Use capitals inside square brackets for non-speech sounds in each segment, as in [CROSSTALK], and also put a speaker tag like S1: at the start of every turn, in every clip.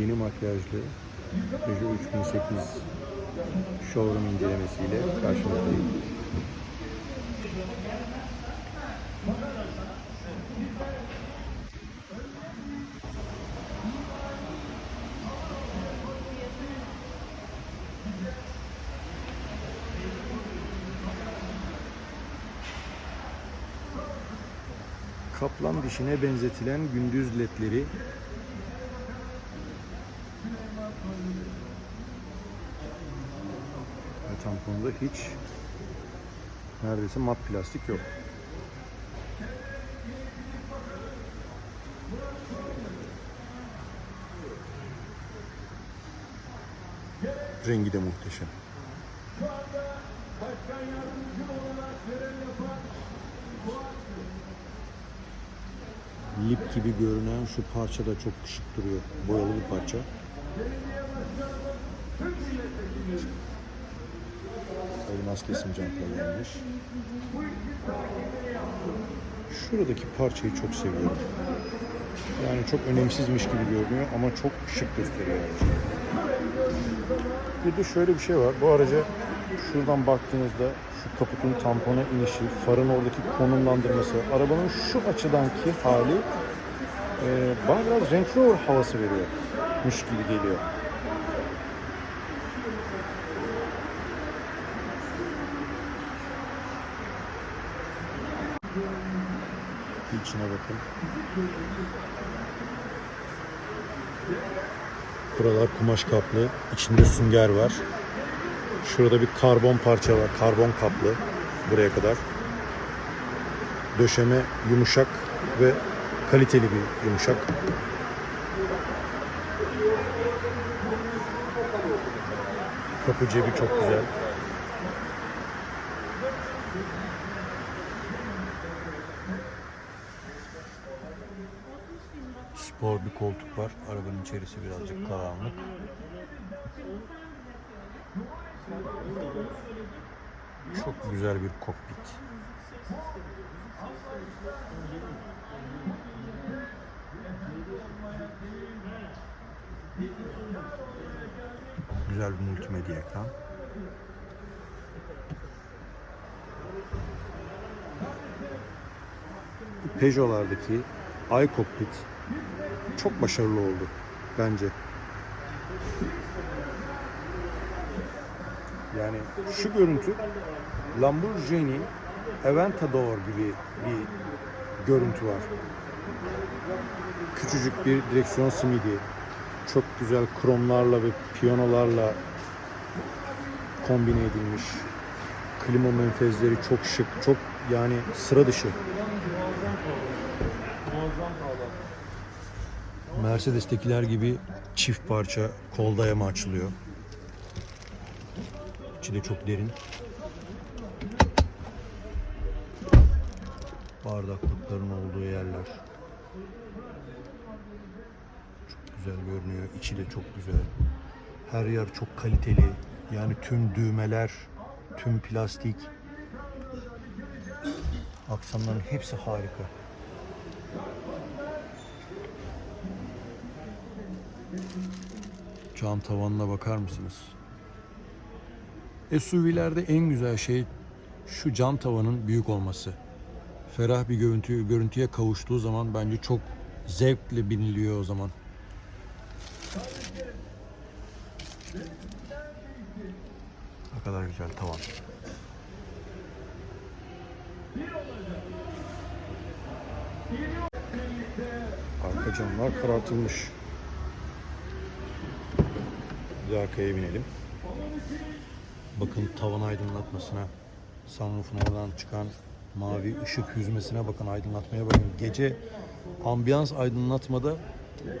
S1: yeni makyajlı Peugeot 3008 showroom incelemesiyle karşınızdayım. Kaplan dişine benzetilen gündüz ledleri tamponda hiç neredeyse mat plastik yok. Rengi de muhteşem. Lip gibi görünen şu parça da çok şık duruyor. Boyalı bir parça. Elmas kesim jantla gelmiş. Şuradaki parçayı çok seviyorum. Yani çok önemsizmiş gibi görünüyor ama çok şık gösteriyor. Bir de şöyle bir şey var. Bu araca şuradan baktığınızda şu kaputun tampona inişi, farın oradaki konumlandırması, arabanın şu açıdanki hali e, bana biraz Range havası veriyor. Mış gibi geliyor. İçine bakın. Buralar kumaş kaplı. içinde sünger var. Şurada bir karbon parça var. Karbon kaplı. Buraya kadar. Döşeme yumuşak ve kaliteli bir yumuşak. Kapı cebi çok güzel. Spor bir koltuk var. Arabanın içerisi birazcık karanlık. Çok güzel bir kokpit. Güzel bir multimedya ekran. Peugeot'lardaki iCockpit çok başarılı oldu bence. Yani şu görüntü Lamborghini Aventador gibi bir görüntü var. Küçücük bir direksiyon simidi. Çok güzel kromlarla ve piyanolarla kombine edilmiş. Klima menfezleri çok şık, çok yani sıra dışı. Mercedes'tekiler gibi çift parça kol dayama açılıyor. İçi de çok derin. Bardaklıkların olduğu yerler. Çok güzel görünüyor. İçi de çok güzel. Her yer çok kaliteli. Yani tüm düğmeler, tüm plastik. Aksamların hepsi harika. Cam tavanına bakar mısınız? SUV'lerde en güzel şey şu cam tavanın büyük olması. Ferah bir görüntü, görüntüye kavuştuğu zaman bence çok zevkle biniliyor o zaman. Ne kadar güzel tavan. Arka camlar karartılmış. Arkaya binelim. Bakın tavan aydınlatmasına, sunroofun oradan çıkan mavi ışık yüzmesine bakın, aydınlatmaya bakın. Gece ambiyans aydınlatmada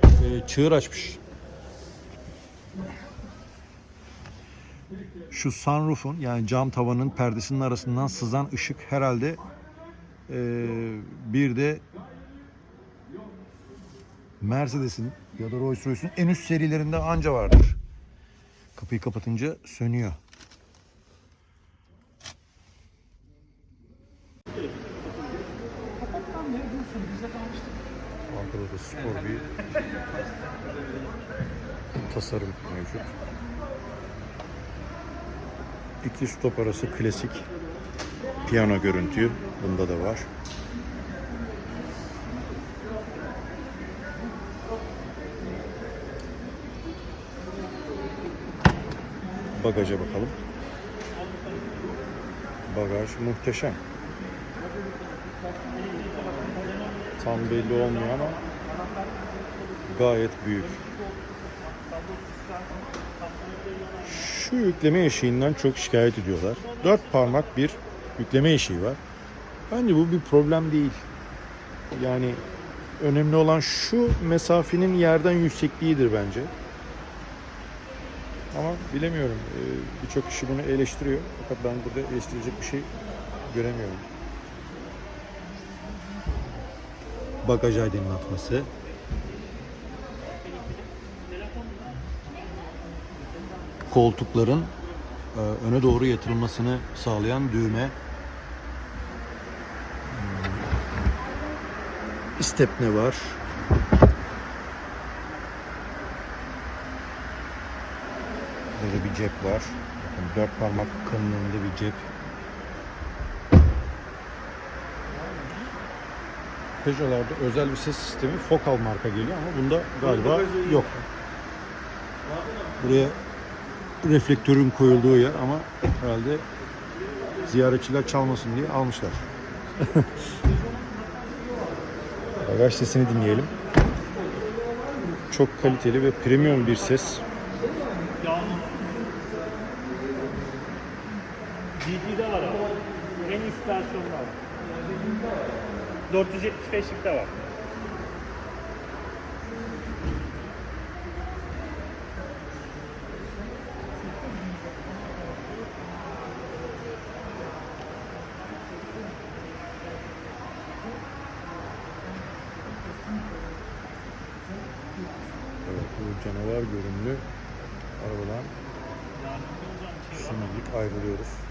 S1: e, çığır açmış. Şu sunroofun yani cam tavanın perdesinin arasından sızan ışık herhalde e, bir de Mercedes'in ya da Rolls Royce'un en üst serilerinde anca vardır. Kapıyı kapatınca sönüyor. Arkada da spor bir tasarım mevcut. İki stop arası klasik piyano görüntüyü bunda da var. Bagaja bakalım. Bagaj muhteşem. Tam belli olmuyor ama gayet büyük. Şu yükleme eşiğinden çok şikayet ediyorlar. Dört parmak bir yükleme eşiği var. Bence bu bir problem değil. Yani önemli olan şu mesafenin yerden yüksekliğidir bence. Ama bilemiyorum. Ee, Birçok kişi bunu eleştiriyor. Fakat ben burada eleştirecek bir şey göremiyorum. Bagaj aydınlatması. Koltukların e, öne doğru yatırılmasını sağlayan düğme. Hmm. İstepne var. Burada bir cep var. Bakın dört parmak kalınlığında bir cep. Peugeot'larda özel bir ses sistemi Focal marka geliyor ama bunda galiba yok. Buraya reflektörün koyulduğu yer ama herhalde ziyaretçiler çalmasın diye almışlar. [LAUGHS] Bagaj sesini dinleyelim. Çok kaliteli ve premium bir ses.
S2: GT'de var versiyonda var. 475'likte var.
S1: Canavar görünümlü arabadan şimdilik ayrılıyoruz.